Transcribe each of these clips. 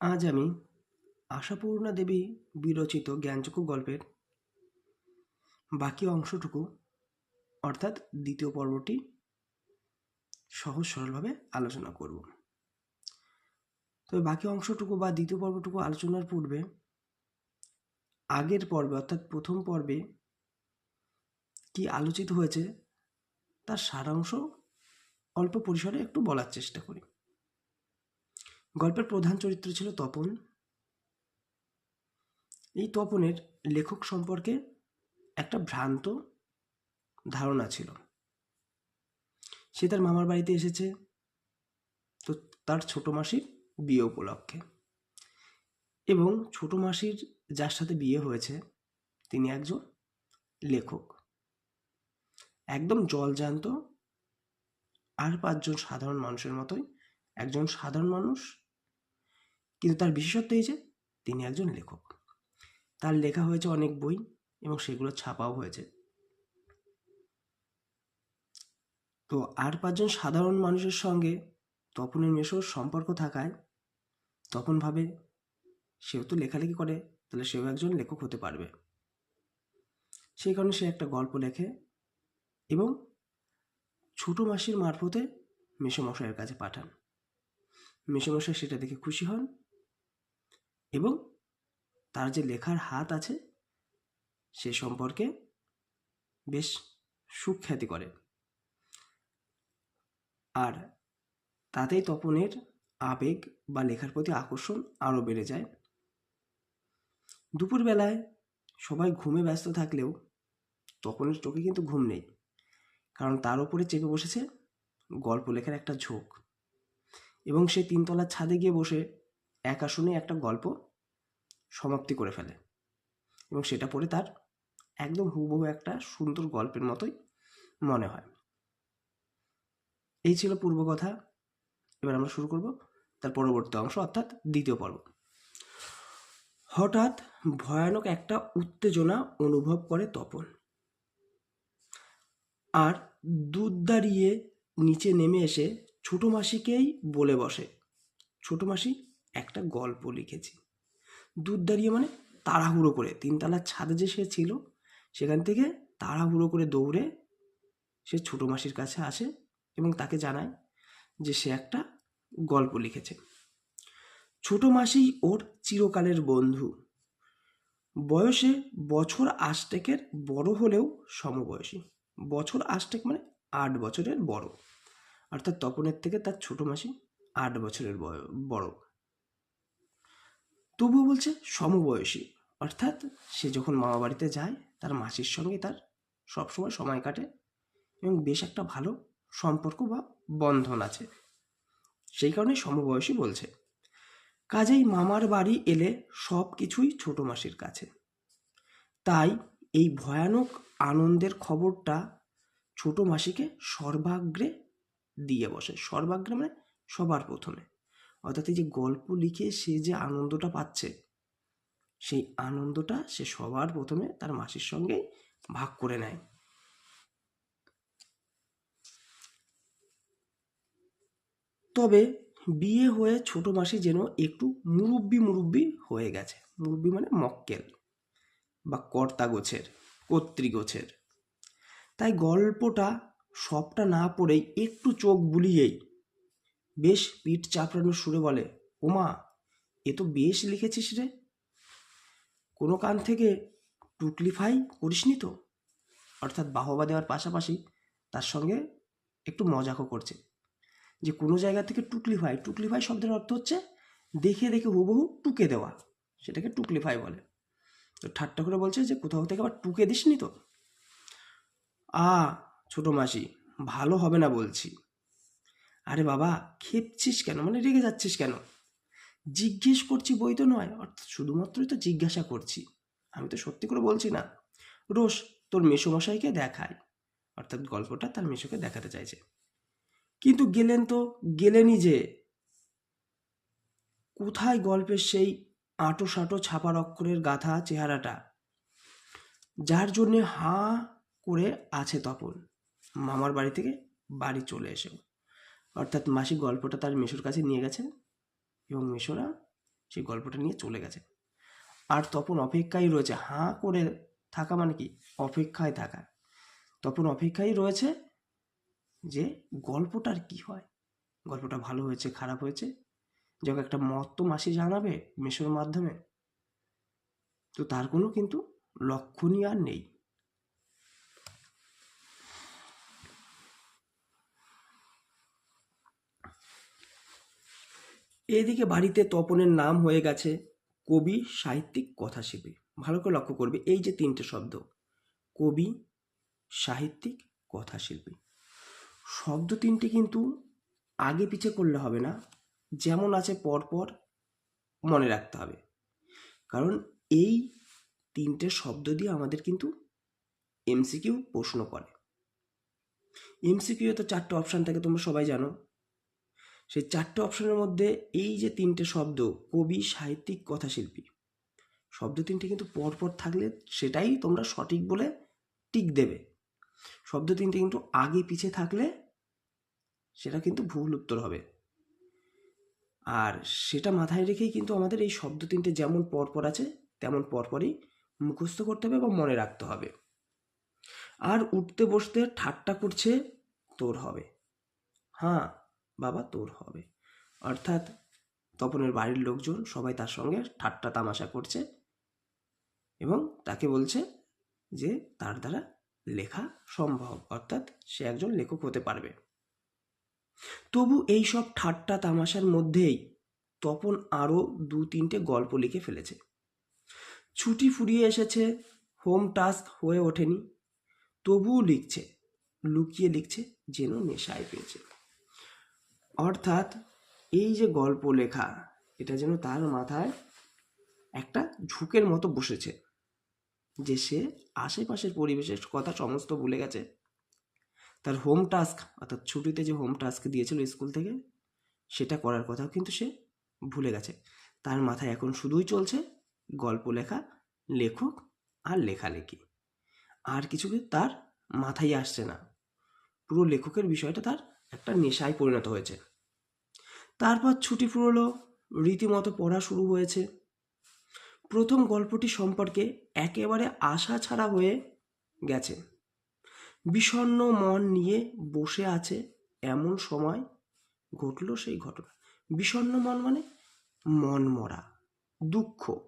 আজ আমি আশাপূর্ণা দেবী বিরচিত জ্ঞানচক্ষু গল্পের বাকি অংশটুকু, অর্থাৎ দ্বিতীয় পর্বটি, সহজ সরলভাবে আলোচনা করব। তবে বাকি অংশটুকু বা দ্বিতীয় পর্বটুকু আলোচনার পূর্বে, আগের পর্বে, অর্থাৎ প্রথম পর্বে কি আলোচিত হয়েছে, তার সারাংশ অল্প পরিসরে একটু বলার চেষ্টা করি। গল্পের প্রধান চরিত্র ছিল তপন। এই তপনের লেখক সম্পর্কে একটা ভ্রান্ত ধারণা ছিল। সে তার মামার বাড়িতে এসেছে। তো তার ছোট মাসির বিয়ে উপলক্ষে। এবং ছোট মাসির যার সাথে বিয়ে হয়েছে, তিনি একজন লেখক। একদম জলজান্ত, আর পাঁচজন সাধারণ মানুষের মতোই একজন সাধারণ মানুষ কিন্তু তার বিশেষত্ব এই যে, তিনি একজন লেখক। তার লেখা হয়েছে অনেক বই এবং সেগুলো ছাপাও হয়েছে। তো আর পাঁচজন সাধারণ মানুষের সঙ্গে তপনের মেশোর সম্পর্ক থাকায় তপন ভাবে সেও তো লেখালেখি করে, তাহলে সেও একজন লেখক হতে পারবে। সেই কারণে সে একটা গল্প লেখে এবং ছোটো মাসির মারফতে মেসোমশাইয়ের কাছে পাঠান। মেসোমশাই সেটা দেখে খুশি হন এবং তার যে লেখার হাত আছে, সে সম্পর্কে বেশ সুখ্যাতি করে। আর তাতেই তপনের আবেগ বা লেখার প্রতি আকর্ষণ আরও বেড়ে যায়। দুপুরবেলায় সবাই ঘুমে ব্যস্ত থাকলেও তপনের চোখে কিন্তু ঘুম নেই, কারণ তার উপরে চেপে বসেছে গল্প লেখার একটা ঝোঁক। এবং সে তিনতলার ছাদে গিয়ে বসে এক আসনে একটা গল্প সমাপ্তি করে ফেলে। এবং সেটা পড়ে তার একদম হুবহু একটা সুন্দর গল্পের মতোই মনে হয়। এই ছিল পূর্ব কথা। এবার আমরা শুরু করব তার পরবর্তী অংশ, অর্থাৎ দ্বিতীয় পর্ব। হঠাৎ ভয়ানক একটা উত্তেজনা অনুভব করে তপন। আর দুধ দাঁড়িয়ে নিচে নেমে এসে ছোটো মাসিকেই বলে বসে। ছোটো মাসি একটা গল্প লিখেছি। দুধ দাঁড়িয়ে মানে তাড়াহুড়ো করে, তিনতলার ছাদে যে সে ছিল, সেখান থেকে তাড়াহুড়ো করে দৌড়ে সে ছোটো মাসির কাছে আসে এবং তাকে জানায় যে সে একটা গল্প লিখেছে। ছোট মাসি ওর চিরকালের বন্ধু। বয়সে বছর আষ্টেকের বড় হলেও সমবয়সী। বছর আষ্টেক মানে আট বছরের বড়। অর্থাৎ তপনের থেকে তার ছোট মাসি আট বছরের বয়, বড়। তবুও বলছে সমবয়সী। অর্থাৎ সে যখন মামা বাড়িতে যায়, তার মাসির সঙ্গে তার সবসময় সময় কাটে এবং বেশ একটা ভালো সম্পর্ক বা বন্ধন আছে। সেই কারণে সমবয়সী বলছে। কাজেই মামার বাড়ি এলে সব কিছুই ছোট মাসির কাছে। তাই এই ভয়ানক আনন্দের খবরটা ছোট মাসিকে সর্বাগ্রে দিয়ে বসে। সর্বাগ্রে মানে সবার প্রথমে। অর্থাৎ এই যে গল্প লিখে সে যে আনন্দটা পাচ্ছে, সেই আনন্দটা সে সবার প্রথমে তার মাসির সঙ্গে ভাগ করে নেয়। তবে বিয়ে হয়ে ছোট মাসি যেন একটু মুরব্বি মুরব্বি হয়ে গেছে। মুরব্বি মানে মক্কেল বা কর্তা গোছের কর্তৃ গোছের। তাই গল্পটা সবটা না পড়েই একটু চোখ বুলিয়েই বেশ পিঠ চাপড়ানোর সুরে বলে, ওমা, এ তো বেশ লিখেছিস রে। কোনো কান থেকে টুকলিফাই করিসনি তো? অর্থাৎ বাহবা দেওয়ার পাশাপাশি তার সঙ্গে একটু মজাকও করছে। যে কোনো জায়গা থেকে টুকলিফাই টুকলিফাই শব্দের অর্থ হচ্ছে দেখে দেখে হুবহু টুকে দেওয়া, সেটাকে টুকলিফাই বলে। তো ঠাট্টা করে বলছে যে, কোথাও থেকে আবার টুকে দিসনি তো? আ, ছোটো মাসি, ভালো হবে না বলছি। বাবা, খেপছিস কেন? মানে রেগে যাচ্ছিস কেন? জিজ্ঞেস করছি বই তো নয়, অর্থাৎ শুধুমাত্রই তো জিজ্ঞাসা করছি। আমি তো সত্যি করে বলছি না। রোশ, তোর মেসোমশাইকে দেখায় অর্থাৎ গল্পটা তার মেসোকে দেখাতে চাইছে। কিন্তু গেলেন তো, গেলেনই যে। কোথায় গল্পের সেই আঁটো সাঁটো ছাপার অক্ষরের গাথা চেহারাটা? যার জন্যে হাঁ করে আছে তপন। মামার বাড়ি থেকে বাড়ি চলে এসেও। অর্থাৎ মাসি গল্পটা তার মেশোর কাছে নিয়ে গেছে এবং মেশোরা সেই গল্পটা নিয়ে চলে গেছে। আর তপন অপেক্ষায় রয়েছে, হাঁ করে থাকা মানে কি? অপেক্ষায় থাকা। তপন অপেক্ষায় রয়েছে যে গল্পটার কি হয়? গল্পটা ভালো হয়েছে, খারাপ হয়েছে? যখন একটা মত তো মাসি জানাবে মেশোর মাধ্যমে। তো তার কোনো কিন্তু লক্ষণই আর নেই। এদিকে বাড়িতে তপনের নাম হয়ে গেছে কবি সাহিত্যিক কথাশিল্পী ভালো করে লক্ষ্য করবে, এই যে তিনটে শব্দ, কবি সাহিত্যিক কথাশিল্পী শব্দ তিনটি কিন্তু আগে পিছে করলে হবে না, যেমন আছে পরপর মনে রাখতে হবে। কারণ এই তিনটে শব্দ দিয়ে আমাদের কিন্তু এমসিকিউ প্রশ্ন করে। এমসিকিউ তো চারটে অপশান থাকে, তোমরা সবাই জানো। সেই চারটে অপশনের মধ্যে এই যে তিনটে শব্দ, কবি, সাহিত্যিক, কথাশিল্পী। শব্দ তিনটে কিন্তু পরপর থাকলে সেটাই তোমরা সঠিক বলে টিক দেবে। শব্দ তিনটে কিন্তু আগে পিছে থাকলে সেটা কিন্তু ভুল উত্তর হবে। আর সেটা মাথায় রেখেই কিন্তু আমাদের এই শব্দ তিনটে যেমন পরপর আছে, তেমন পরপরই মুখস্থ করতে হবে এবং মনে রাখতে হবে। আর উঠতে বসতে ঠাট্টা করছে তোর হবে। হ্যাঁ বাবা তোর হবে। অর্থাৎ তপনের বাড়ির লোকজন সবাই তার সঙ্গে ঠাট্টা তামাশা করছে এবং তাকে বলছে যে তার দ্বারা লেখা সম্ভব, অর্থাৎ সে একজন লেখক হতে পারবে। তবু এই সব ঠাট্টা তামাশার মধ্যেই তপন আরও দু তিনটে গল্প লিখে ফেলেছে। ছুটি ফুরিয়ে এসেছে, হোম টাস্ক হয়ে ওঠেনি, তবুও লিখছে, লুকিয়ে লিখছে, যেন নেশায় পেয়েছে। অর্থাৎ এই যে গল্প লেখা, এটা যেন তার মাথায় একটা ঝুঁকের মতো বসেছে যে সে আশেপাশের পরিবেশের কথা সমস্ত ভুলে গেছে। তার হোম টাস্ক অর্থাৎ ছুটিতে যে হোম টাস্ক দিয়েছিল স্কুল থেকে, সেটা করার কথাও কিন্তু সে ভুলে গেছে। তার মাথায় এখন শুধুই চলছে গল্প লেখা, লেখক আর লেখালেখি। আর কিছু তার মাথায় আসছে না। পুরো লেখকের বিষয়টা তার একটা নেশায় পরিণত হয়েছে। তারপর ছুটি ফুরলো, রীতিমতো পড়া শুরু হয়েছে। প্রথম গল্পটি সম্পর্কে একেবারে আশা ছাড়া হয়ে গেছে। বিষণ্ণ মন নিয়ে বসে আছে এমন সময় ঘটল সেই ঘটনা। বিষণ্ণ মন মানে মন মরা, দুঃখ।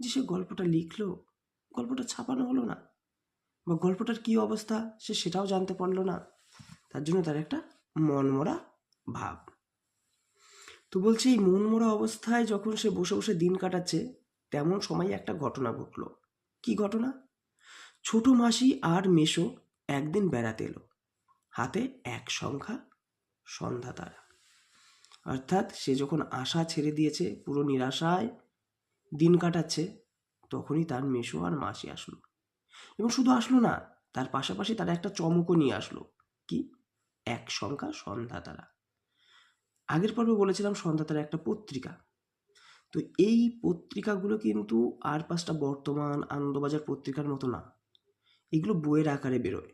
যে সে গল্পটা লিখলো, গল্পটা ছাপানো হলো না বা গল্পটার কী অবস্থা সে সেটাও জানতে পারল না। তার জন্য তার একটা মনমরা ভাব। তো বলছে, এই মনমরা অবস্থায় যখন সে বসে বসে দিন কাটাচ্ছে, তেমন সময় একটা ঘটনা ঘটলো। কি ঘটনা? ছোট মাসি আর মেশো একদিন বেড়াতে এলো। হাতে এক সংখ্যা সন্ধ্যা তারা। অর্থাৎ সে যখন আশা ছেড়ে দিয়েছে, পুরো নিরাশায় দিন কাটাচ্ছে, তখনই তার মেশো আর মাসি আসলো। এবং শুধু আসলো না, তার পাশাপাশি তারা একটা চমকও নিয়ে আসলো। কি? এক সংখ্যা সন্ধ্যা তারা। আগের পর্বে বলেছিলাম সন্ধ্যা তারা একটা পত্রিকা। তো এই পত্রিকাগুলো কিন্তু আর পাঁচটা বর্তমান আনন্দবাজার পত্রিকার মতো না। এগুলো বইয়ের আকারে বেরোয়।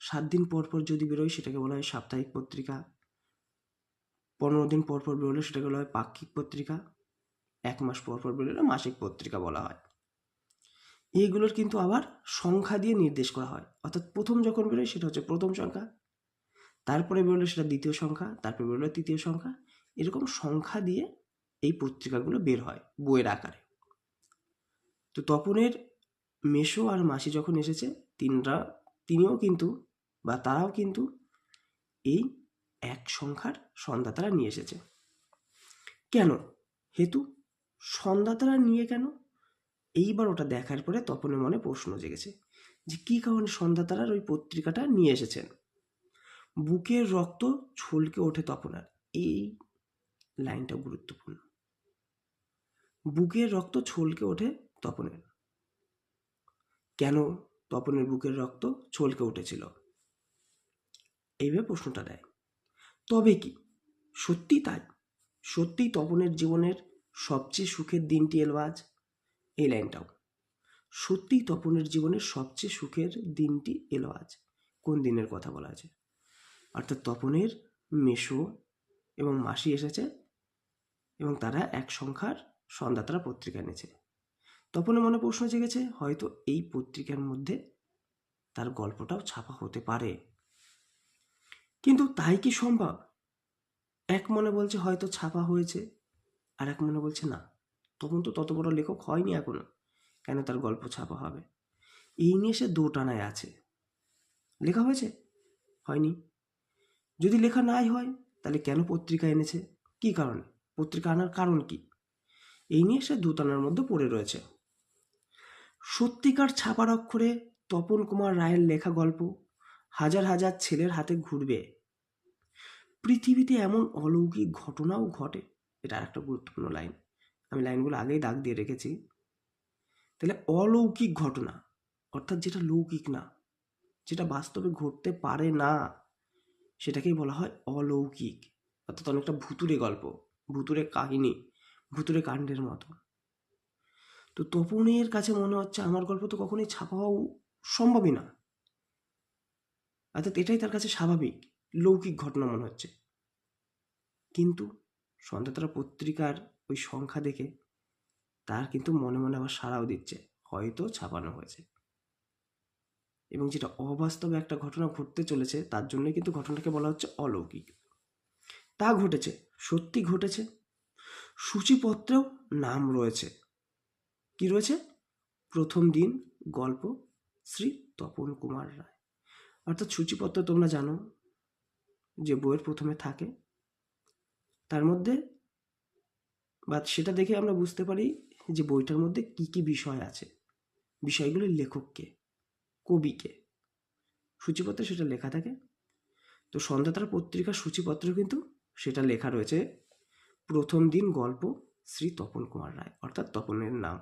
সাত দিন পর পর যদি বেরোয় সেটাকে বলা হয় সাপ্তাহিক পত্রিকা। পনেরো দিন পর পর বেরোলে সেটাকে বলা হয় পাক্ষিক পত্রিকা। এক মাস পর পর বেরোলে মাসিক পত্রিকা বলা হয়। এইগুলোর কিন্তু আবার সংখ্যা দিয়ে নির্দেশ করা হয়। অর্থাৎ প্রথম যখন বেরোয় সেটা হচ্ছে প্রথম সংখ্যা, তারপরে বেরোলে সেটা দ্বিতীয় সংখ্যা, তারপরে বেরোলে তৃতীয় সংখ্যা, এরকম সংখ্যা দিয়ে এই পত্রিকাগুলো বের হয় বইয়ের আকারে। তো তপনের মেশো আর মাসি যখন এসেছে, তিনরা, তিনিও কিন্তু বা তারাও কিন্তু এই এক সংখ্যার সন্ধ্যা তারা নিয়ে এসেছে। কেন? হেতু সন্ধ্যা তারা নিয়ে কেন? এইবার ওটা দেখার পরে তপনের মনে প্রশ্ন জেগেছে যে কী কারণে সন্ধ্যা তারার ওই পত্রিকাটা নিয়ে এসেছেন? বুকের রক্ত ছলকে ওঠে তপনার এই লাইনটা গুরুত্বপূর্ণ। বুকের রক্ত ছলকে ওঠে তপনের। কেন তপনের বুকের রক্ত ছলকে উঠেছিল? এইভাবে প্রশ্নটা দেয়। তবে কি? সত্যি তাই। সত্যিই তপনের জীবনের সবচেয়ে সুখের দিনটি এলো আজ? এই লাইনটাও সত্যিই তপনের জীবনের সবচেয়ে সুখের দিনটি এলো আজ। কোন দিনের কথা বলা আছে? অর্থাৎ তপনের মেশো এবং মাসি এসেছে এবং তারা এক সংখ্যার সন্ধ্যাতারা পত্রিকা এনেছে। তপনের মনে প্রশ্ন জেগেছে, হয়তো এই পত্রিকার মধ্যে তার গল্পটাও ছাপা হতে পারে। কিন্তু তাই কি সম্ভব? এক মনে বলছে হয়তো ছাপা হয়েছে, আর এক মনে বলছে না। তখন তো তত বড় লেখক হয়নি এখনও। কেন তার গল্প ছাপা হবে? এই নিয়ে সে দোটানায় আছে। লেখা হয়েছে? হয়নি। যদি লেখা নাই হয়, তাহলে কেন পত্রিকা এনেছে? কি কারণে? পত্রিকা আনার কারণ কি? এই নিয়ে সে দোটানার মধ্যে পড়ে রয়েছে। সত্যিকার ছাপার অক্ষরে তপন কুমার রায়ের লেখা গল্প হাজার হাজার ছেলের হাতে ঘুরবে। পৃথিবীতে এমন অলৌকিক ঘটনাও ঘটে। এটা একটা গুরুত্বপূর্ণ লাইন। আমি লাইনগুলো আগেই দাগ দিয়ে রেখেছি। তাহলে অলৌকিক ঘটনা, অর্থাৎ যেটা লৌকিক না, যেটা বাস্তবে ঘটতে পারে না, সেটাকেই বলা হয় অলৌকিক। অর্থাৎ অনেকটা ভুতুরে গল্প ভুতুরে কাহিনী ভুতুরে কাণ্ডের মতো। তো তপনের কাছে মনে হচ্ছে আমার গল্প তো কখনোই ছাপা সম্ভবই না। অর্থাৎ এটাই তার কাছে স্বাভাবিক, লৌকিক ঘটনা মনে হচ্ছে। কিন্তু সন্ধ্যাতারা পত্রিকার ওই সংখ্যা দেখে তার কিন্তু মনে মনে আবার সাড়াও দিচ্ছে, হয়তো ছাপানো হয়েছে। এবং যেটা অবাস্তবে একটা ঘটনা ঘটতে চলেছে, তার জন্য কিন্তু ঘটনাকে বলা হচ্ছে অলৌকিক। তা ঘটেছে, সত্যি ঘটেছে? সূচিপত্রেও নাম রয়েছে। কি রয়েছে? প্রথম দিন গল্প শ্রী তপন কুমার রায়। অর্থাৎ সূচিপত্র তোমরা জানো, যে বইয়ের প্রথমে থাকে, তার মধ্যে বা সেটা দেখে আমরা বুঝতে পারি যে বইটার মধ্যে কি কি বিষয় আছে। বিষয়গুলির লেখককে, কবিকে। সূচিপত্রে সেটা লেখা থাকে। তো সন্ধ্যাতারা পত্রিকার সূচিপত্র কিন্তু সেটা লেখা রয়েছে। প্রথম দিন গল্প শ্রী তপন কুমার রায়, অর্থাৎ তপনের নাম।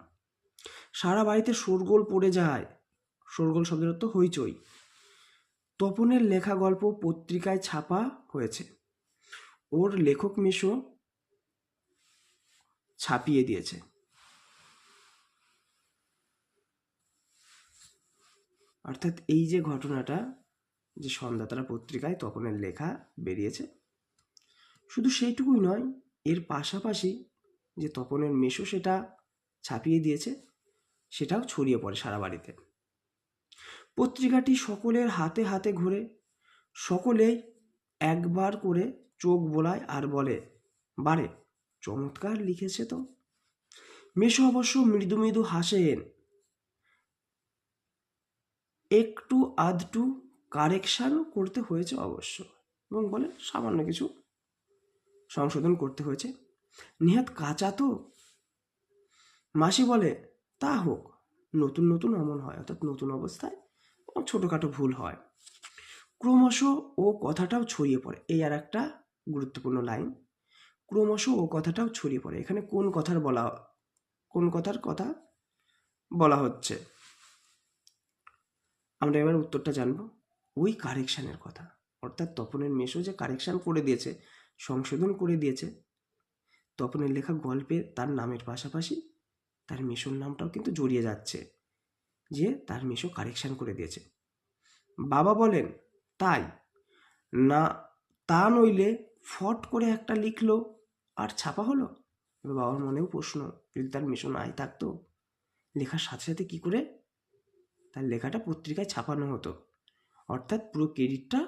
সারা বাড়িতে শোরগোল পড়ে যায়। শোরগোল শব্দের অর্থ হইচই। তপনের লেখা গল্প পত্রিকায় ছাপা হয়েছে। ওর লেখক মিশো ছাপিয়ে দিয়েছে। অর্থাৎ এই যে ঘটনাটা, যে সন্ধ্যাতারা পত্রিকায় তপনের লেখা বেরিয়েছে, শুধু সেইটুকুই নয়, এর পাশাপাশি যে তপনের মেশো সেটা ছাপিয়ে দিয়েছে, সেটাও ছড়িয়ে পড়ে সারা বাড়িতে। পত্রিকাটি সকলের হাতে হাতে ঘুরে, সকলেই একবার করে চোখ বোলায় আর বলে, বারে চমৎকার লিখেছে তো। মেশো অবশ্য মৃদু মৃদু হাসেন। একটু আধটু কারেকশান করতে হয়েছে অবশ্য, এবং বলে সামান্য কিছু সংশোধন করতে হয়েছে। নিহাত কাঁচা তো। মাসি বলে, তা হোক, নতুন নতুন অমন হয়, অর্থাৎ নতুন অবস্থায় ছোটোখাটো ভুল হয়। ক্রমশ ও কথাটাও ছড়িয়ে পড়ে। এই আর একটা গুরুত্বপূর্ণ লাইন। ক্রমশ ও কথাটাও ছড়িয়ে পড়ে। এখানে কোন কথার বলা কোন কথার কথা বলা হচ্ছে? আমরা এবার উত্তরটা জানব। ওই কারেকশানের কথা। অর্থাৎ তপনের মেশো যে কারেকশান করে দিয়েছে, সংশোধন করে দিয়েছে, তপনের লেখা গল্পে তার নামের পাশাপাশি তার মেশোর নামটাও কিন্তু জড়িয়ে যাচ্ছে, যে তার মেশো কারেকশান করে দিয়েছে। বাবা বলেন, তাই, না, তা নইলে ফট করে একটা লিখলো। আর ছাপা হলো? এবার বাবার মনেও প্রশ্ন, যদি তার মেশো নাই থাকতো, লেখার সাথে সাথে কী করে? তার লেখাটা পত্রিকায় ছাপানো হতো। অর্থাৎ পুরো ক্রেডিটটা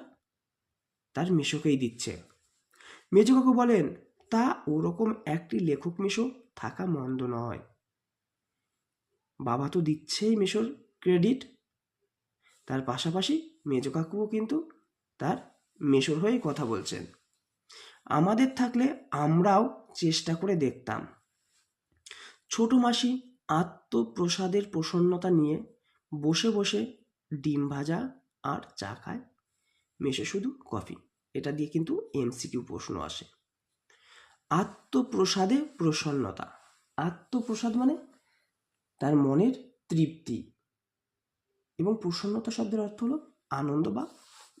তার মেশোকেই দিচ্ছে। মেজো কাকু বলেন, তা ওরকম একটি লেখক মেশো থাকা মন্দ নয়। বাবা তো দিচ্ছেই মেশোর ক্রেডিট তার পাশাপাশি মেজো কাকুও কিন্তু তার মেশোর হয়েই কথা বলছেন। আমাদের থাকলে আমরাও চেষ্টা করে দেখতাম। ছোট মাসি আত্মপ্রসাদের প্রসন্নতা নিয়ে বসে বসে ডিম ভাজা আর চা খায়। মেশো শুধু কফি, এটা দিয়ে কিন্তু এমসিকিউ প্রশ্ন আসে। আত্মপ্রসাদে প্রসন্নতা। আত্মপ্রসাদ মানে তার মনের তৃপ্তি। এবং প্রসন্নতা শব্দের অর্থ হলো আনন্দ বা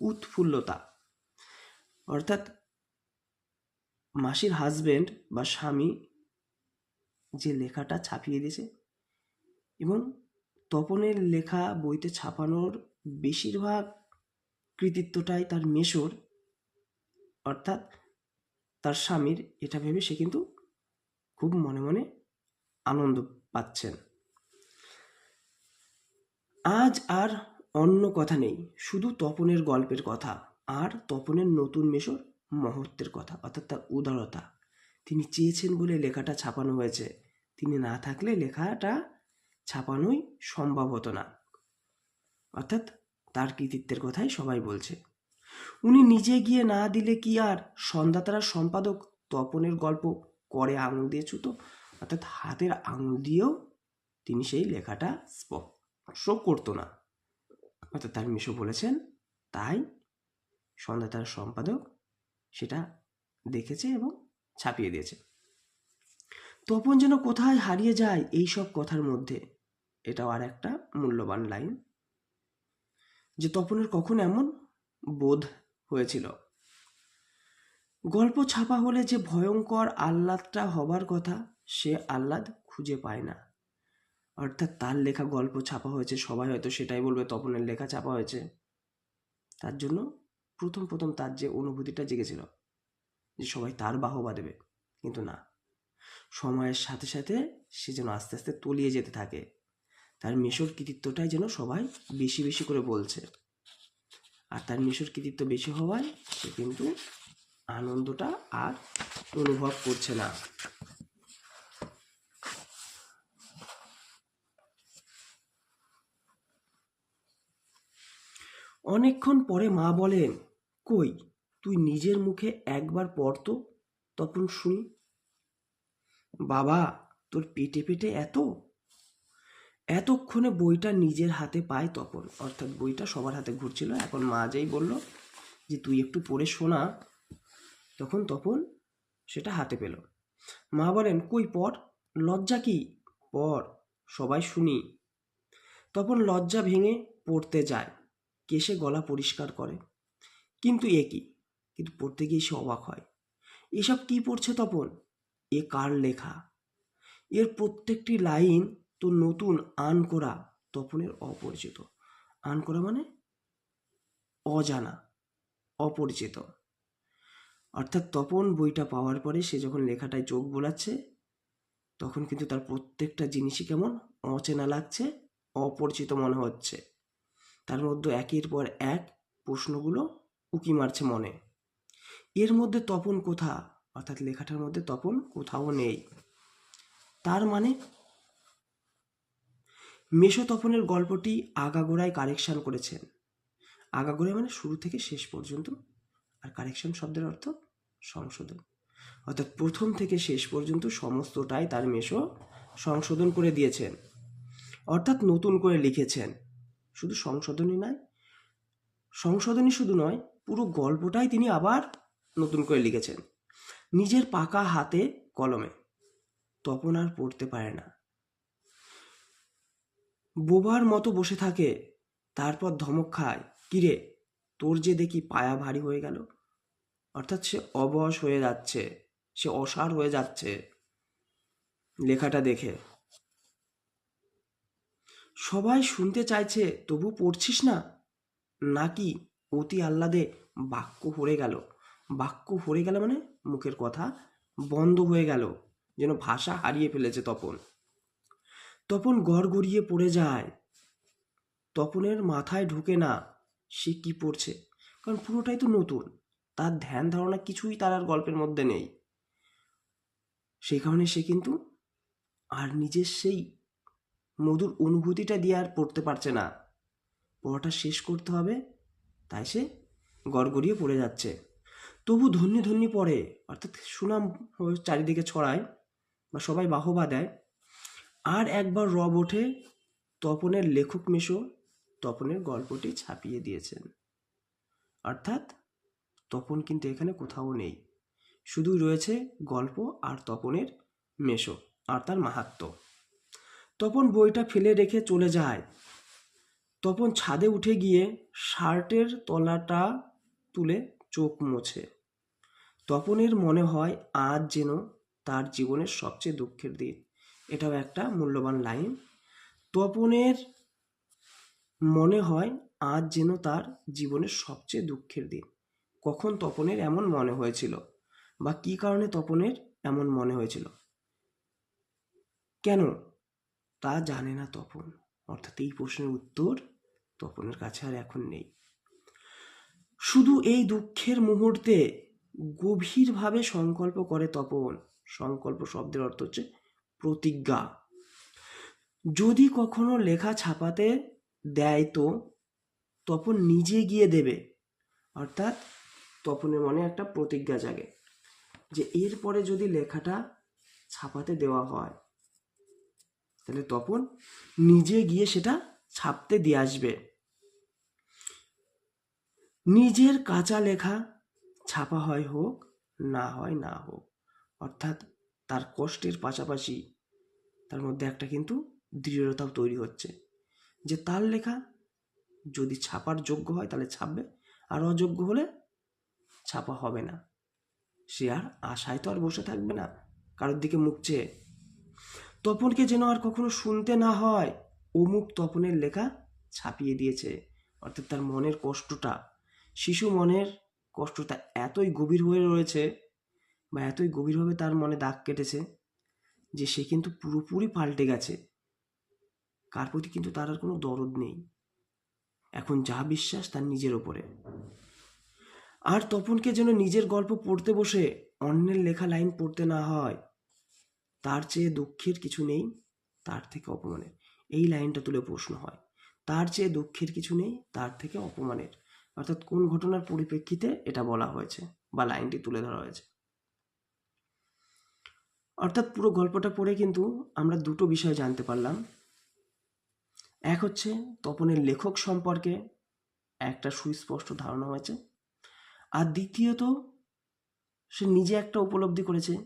উৎফুল্লতা। অর্থাৎ মাসির হাজব্যান্ড বা স্বামী যে লেখাটা ছাপিয়ে দিয়েছে এবং তপনের লেখা বইতে ছাপানোর বেশিরভাগ কৃতিত্বটাই তার মেশোর, অর্থাৎ তার স্বামীর, এটা ভেবে সে কিন্তু খুব মনে মনে আনন্দ পাচ্ছেন। আজ আর অন্য কথা নেই, শুধু তপনের গল্পের কথা, আর তপনের নতুন মেশোর মহত্বের কথা, অর্থাৎ তার উদারতা। তিনি চেয়েছেন বলে লেখাটা ছাপানো হয়েছে। তিনি না থাকলে লেখাটা ছাপানোই সম্ভব হতো না। অর্থাৎ তার কৃতিত্বের কথাই সবাই বলছে। উনি নিজে গিয়ে না দিলে কি আর? সন্ধ্যাতারা সম্পাদক তপনের গল্প করে আঙুল দিয়ে ছুতো, অর্থাৎ হাতের আঙুল দিয়েও তিনি সেই লেখাটা স্পর্শ করতো না। অর্থাৎ তার মিশো বলেছেন, তাই সন্ধ্যাতার সম্পাদক সেটা দেখেছে এবং ছাপিয়ে দিয়েছে। তপন যেন কোথায় হারিয়ে যায় এই সব কথার মধ্যে, এটাও আর একটা মূল্যবান লাইন। যে তপনের কখন এমন বোধ হয়েছিল? গল্প ছাপা হলে যে ভয়ঙ্কর আহ্লাদটা হবার কথা, সে আহ্লাদ খুঁজে পায় না। অর্থাৎ তার লেখা গল্প ছাপা হয়েছে, সবাই হয়তো সেটাই বলবে, তপনের লেখা ছাপা হয়েছে। তার জন্য প্রথম প্রথম তার যে অনুভূতিটা জেগেছিল, যে সবাই তার বাহবা দেবে, কিন্তু না। সময়ের সাথে সাথে সে যেন আস্তে আস্তে তলিয়ে যেতে থাকে। তার মিশর কৃতিত্বটাই যেন সবাই বেশি বেশি করে বলছে। আর তার মিশর কৃতিত্ব বেশি হওয়ায় সে কিন্তু আনন্দটা আর অনুভব করছে না। অনেকক্ষণ পরে মা বলেন কই? তুই নিজের মুখে একবার পড় তো তখন শুনি। বাবা, তোর পেটে পেটে এত? এতক্ষণে বইটা নিজের হাতে পায় তপন। অর্থাৎ বইটা সবার হাতে ঘুরছিল। এখন মা যেই বলল যে, তুই একটু পড়ে শোনা। তখন তপন সেটা হাতে পেল। মা বলেন, কই পড়? লজ্জা কি? পড়, সবাই শুনি। তপন লজ্জা ভেঙে পড়তে যায়। কেসে গলা পরিষ্কার করে। কিন্তু এ কি? কিন্তু পড়তে গিয়ে সে অবাক হয়। এসব কি পড়ছে তপন? এ কার লেখা? এর প্রত্যেকটি লাইন তো নতুন আন করা তপনের অপরিচিত। আন করা মানে? অজানা, অপরিচিত। অর্থাৎ তপন বইটা পাওয়ার পরে সে যখন লেখাটায় চোখ বোলাচ্ছে, তখন কিন্তু তার প্রত্যেকটা জিনিসই কেমন? অচেনা লাগছে, অপরিচিত মনে হচ্ছে। তার মধ্যে একের পর এক প্রশ্নগুলো উকি মারছে মনে। এর মধ্যে তপন কোথা? অর্থাৎ লেখাটার মধ্যে তপন কোথাও নেই। তার মানে মেশো তপনের গল্পটি আগাগোড়ায় কারেকশন করেছেন। আগাগোড়ায় মানে শুরু থেকে শেষ পর্যন্ত। আর কারেকশন শব্দের অর্থ সংশোধন। অর্থাৎ প্রথম থেকে শেষ পর্যন্ত সমস্তটাই তার মেশো সংশোধন করে দিয়েছেন। অর্থাৎ নতুন করে লিখেছেন। শুধু সংশোধনই নয়, সংশোধনই শুধু নয় পুরো গল্পটাই তিনি আবার নতুন করে লিখেছেন। নিজের পাকা হাতে কলমে। তপন আর পড়তে পারে না। বোবার মতো বসে থাকে, তারপর ধমক খায়, কিরে, তোর যে দেখি পায়া ভারী হয়ে গেল। অর্থাৎ সে অবশ হয়ে যাচ্ছে, সে অসার হয়ে যাচ্ছে। লেখাটা দেখে। সবাই শুনতে চাইছে, তবু পড়ছিস না? নাকি অতি আহ্লাদে বাক্য হরে গেল। বাক্য হরে গেল মানে মুখের কথা বন্ধ হয়ে গেল, যেন ভাষা হারিয়ে ফেলেছে তপন। তপন গড় গড়িয়ে পড়ে যায়। তপনের মাথায় ঢোকে না সে কি পড়ছে, কারণ পুরোটাই তো নতুন। তার ধ্যান ধারণা কিছুই তার আর গল্পের মধ্যে নেই। সেই কারণে সে কিন্তু আর নিজের সেই মধুর অনুভূতিটা দিয়ে আর পড়তে পারছে না। পড়াটা শেষ করতে হবে তাই সে গড়গড়িয়ে পড়ে যাচ্ছে। তবু ধন্য ধন্য পড়ে, অর্থাৎ সুনাম চারিদিকে ছড়ায় বা সবাই বাহবা দেয়। আর একবার রব ওঠে তপনের লেখক মেশো, তপনের গল্পটি ছাপিয়ে দিয়েছেন। অর্থাৎ তপন কিন্তু এখানে কোথাও নেই। শুধুই রয়েছে গল্প আর তপনের মেশো, আর তার মাহাত্ম্য। তপন বইটা ফেলে রেখে চলে যায়। তপন ছাদে উঠে গিয়ে শার্টের তলাটা তুলে চোখ মোছে। তপনের মনে হয় আজ যেন তার জীবনের সবচেয়ে দুঃখের দিন। এটাও একটা মূল্যবান লাইন। তপনের মনে হয় আজ যেন তার জীবনের সবচেয়ে দুঃখের দিন। কখন তপনের এমন মনে হয়েছিল বা কী কারণে তপনের এমন মনে হয়েছিল? কেন তা জানে না তপন? অর্থাৎ এই প্রশ্নের উত্তর তপনের কাছে আর এখন নেই। শুধু এই দুঃখের মুহূর্তে গভীরভাবে সংকল্প করে তপন। সংকল্প শব্দের অর্থ হচ্ছে প্রতিজ্ঞা। যদি কখনো লেখা ছাপাতে দেয় তো তপন নিজে গিয়ে দেবে। অর্থাৎ তপনের মনে একটা প্রতিজ্ঞা জাগে যে এরপরে যদি লেখাটা ছাপাতে দেওয়া হয়, তাহলে তপন নিজে গিয়ে সেটা ছাপতে দিয়ে আসবে। নিজের কাঁচা লেখা ছাপা হয় হোক, না হয় না হোক, অর্থাৎ তার কষ্টের পাশাপাশি তার মধ্যে একটা কিন্তু দৃঢ়তাও তৈরি হচ্ছে। যে তার লেখা যদি ছাপার যোগ্য হয় তাহলে ছাপবে, আর অযোগ্য হলে ছাপা হবে না। সে আর আশায় তো আর বসে থাকবে না, কারোর দিকে মুখ চেয়ে। তপনকে যেন আর কখনো শুনতে না হয়, অমুক তপনের লেখা ছাপিয়ে দিয়েছে, অর্থাৎ তার মনের কষ্টটা শিশু মনের কষ্টটা এতই গভীর হয়ে রয়েছে বা এতই গভীরভাবে তার মনে দাগ কেটেছে যে সে কিন্তু পুরোপুরি পাল্টে গেছে। কার প্রতি কিন্তু তার আর কোনো দরদ নেই। এখন যা বিশ্বাস তার নিজের ওপরে। আর তপনকে যেন নিজের গল্প পড়তে বসে অন্যের লেখা লাইন পড়তে না হয়, তার চেয়ে দুঃখের কিছু নেই, তার থেকে অপমানের। এই লাইনটা তুলে প্রশ্ন হয়, তার চেয়ে দুঃখের কিছু নেই, তার থেকে অপমানের। অর্থাৎ কোন ঘটনার পরিপ্রেক্ষিতে এটা বলা হয়েছে বা লাইনটি তুলে ধরা হয়েছে। অর্থাৎ পুরো গল্পটা পড়ে কিন্তু আমরা দুটো বিষয় জানতে পারলাম। এক হচ্ছে তপনের লেখক সম্পর্কে একটা সুস্পষ্ট ধারণা হয়েছে। আর দ্বিতীয়ত, সে নিজে একটা উপলব্ধি করেছে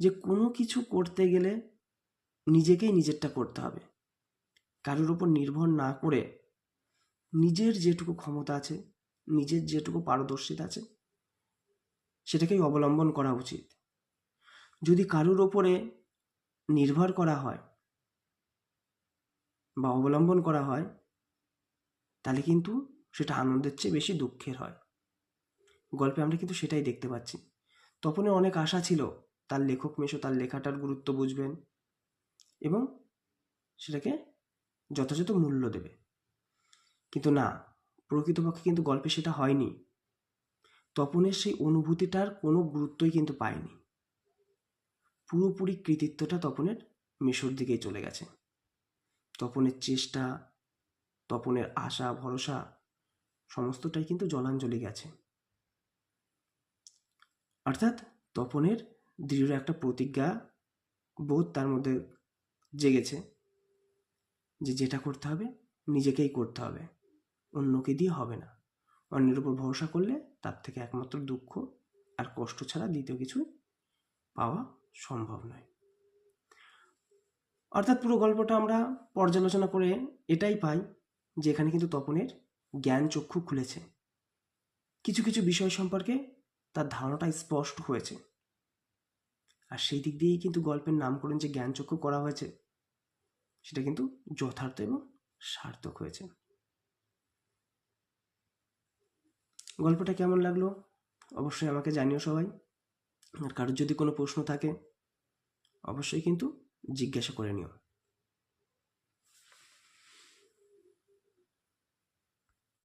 যে কোনো কিছু করতে গেলে নিজেকেই নিজেরটা করতে হবে। কারোর উপর নির্ভর না করে নিজের যেটুকু ক্ষমতা আছে, নিজের যেটুকু পারদর্শিতা আছে, সেটাকেই অবলম্বন করা উচিত। যদি কারুর ওপরে নির্ভর করা হয় বা অবলম্বন করা হয়, তাহলে কিন্তু সেটা আনন্দের চেয়ে বেশি দুঃখের হয়। গল্পে আমরা কিন্তু সেটাই দেখতে পাচ্ছি। তপনের অনেক আশা ছিল, তার লেখক মেশো তার লেখাটার গুরুত্ব বুঝবেন এবং সেটাকে যথাযথ মূল্য দেবে। কিন্তু না, প্রকৃতপক্ষে কিন্তু গল্পে সেটা হয়নি। তপনের সেই অনুভূতিটার কোনো গুরুত্বই কিন্তু পায়নি। পুরোপুরি কৃতিত্বটা তপনের মেশোর দিকেই চলে গেছে। তপনের চেষ্টা, তপনের আশা, ভরসা, সমস্তটাই কিন্তু জলাঞ্জলি গেছে। অর্থাৎ তপনের দৃঢ় একটা প্রতিজ্ঞা বোধ তার মধ্যে জেগেছে যে যেটা করতে হবে, নিজেকেই করতে হবে। অন্যকে দিয়ে হবে না। অন্যের উপর ভরসা করলে তার থেকে একমাত্র দুঃখ আর কষ্ট ছাড়া দ্বিতীয় কিছু পাওয়া সম্ভব নয়। অর্থাৎ পুরো গল্পটা আমরা পর্যালোচনা করে এটাই পাই যে এখানে কিন্তু তপনের জ্ঞান চক্ষু খুলেছে। কিছু কিছু বিষয় সম্পর্কে তার ধারণাটা স্পষ্ট হয়েছে। আর সেই দিক দিয়েই কিন্তু গল্পের নামকরণ যে জ্ঞানচক্ষু করা হয়েছে, সেটা কিন্তু যথার্থ এবং সার্থক হয়েছে। গল্পটা কেমন লাগল? অবশ্যই আমাকে জানিও সবাই। আর কারোর যদি কোনো প্রশ্ন থাকে, অবশ্যই কিন্তু জিজ্ঞাসা করে নিও।